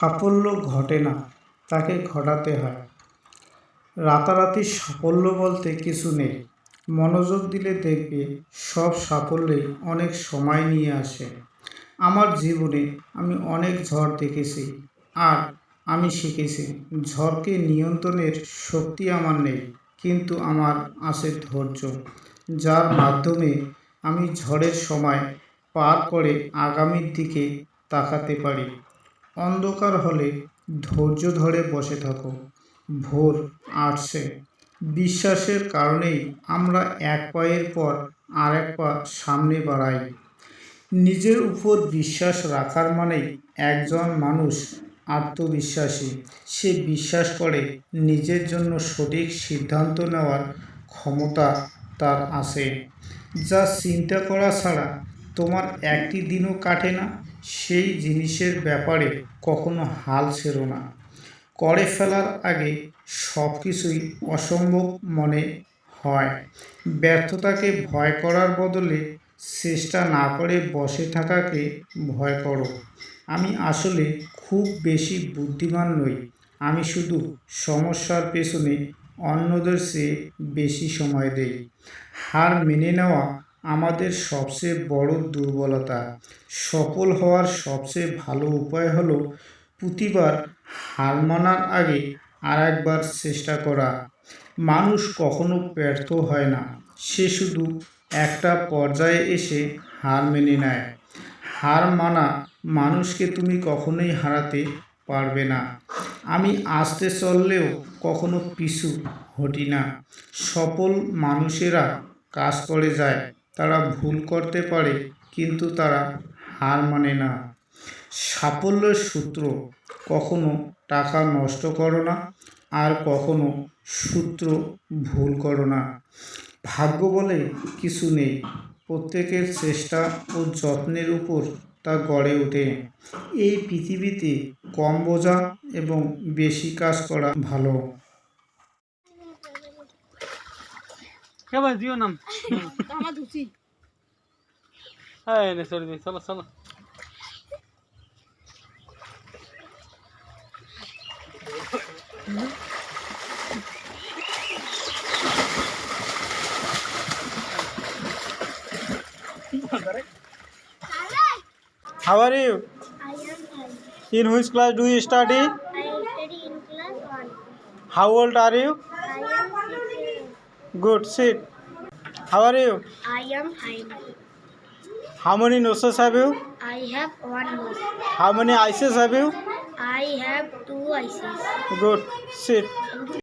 সাফল্য ঘটে না, তাকে ঘটাতে হয়। রাতারাতি সাফল্য বলতে কিছু নেই। মনোযোগ দিলে দেখবে সব সাফল্যই অনেক সময় নিয়ে আসে। আমার জীবনে আমি অনেক ঝড় দেখেছি আর আমি শিখেছি, ঝড়কে নিয়ন্ত্রণের শক্তি আমার নেই, কিন্তু আমার আছে ধৈর্য, যার মাধ্যমে আমি ঝড়ের সময় পার করে আগামীর দিকে তাকাতে পারি। অন্ধকার হলে ধৈর্য ধরে বসে থাকো। ভোর আসছে। বিশ্বাসের কারণেই আমরা এক পায়ের পর আর এক পা সামনে বাড়াই। নিজের উপর বিশ্বাস রাখার মানেই একজন মানুষ আত্মবিশ্বাসী। সে বিশ্বাস করে নিজের জন্য সঠিক সিদ্ধান্ত নেওয়ার ক্ষমতা তার আছে। যা চিন্তা করা ছাড়া তোমার একটি দিনও কাটে না। সেই জিনিসের ব্যাপারে কখনো হাল ছেড়ো না। করে ফেলার আগে সব কিছুই অসম্ভব মনে হয়। ব্যর্থতাকে ভয় করার বদলে চেষ্টা না করে বসে থাকাকে ভয় করো। আমি আসলে খুব বেশি বুদ্ধিমান নই। আমি শুধু সমস্যার পেছনে অন্যদের চেয়ে বেশি সময় দেই। হার মেনে নেওয়া আমাদের সবচেয়ে বড় দুর্বলতা। সফল হওয়ার সবচেয়ে ভালো উপায় হলো প্রতিবার হার মানার আগে আর একবার চেষ্টা করা। মানুষ কখনো ব্যর্থ হয় না, সে শুধু একটা পর্যায়ে এসে হার মেনে নেয়। হার মানা মানুষকে তুমি কখনোই হারাতে পারবে না। আমি আসতে চললেও কখনো পিছু হটি না। সফল মানুষেরা কাজ করে যায়। তারা ভুল করতে পারে, কিন্তু তারা হার মানে না। সাফল্যের সূত্র, কখনো টাকা নষ্ট করো না, আর কখনো সূত্র ভুল করো না। ভাগ্য বলে কিছু নেই, প্রত্যেকের চেষ্টা ও যত্নের উপর তা গড়ে ওঠে। এই পৃথিবীতে কম বোঝা এবং বেশি কাজ করা ভালো। કેવા زيو نم કામા દુસી હા એને છોડી દે ચલો How are you? I am fine. In which class do you study? I study in class 1. How old are you? Good, sit. How are you? I am fine. How many noses have you? I have one nose. How many eyes have you? I have two eyes. Good, sit.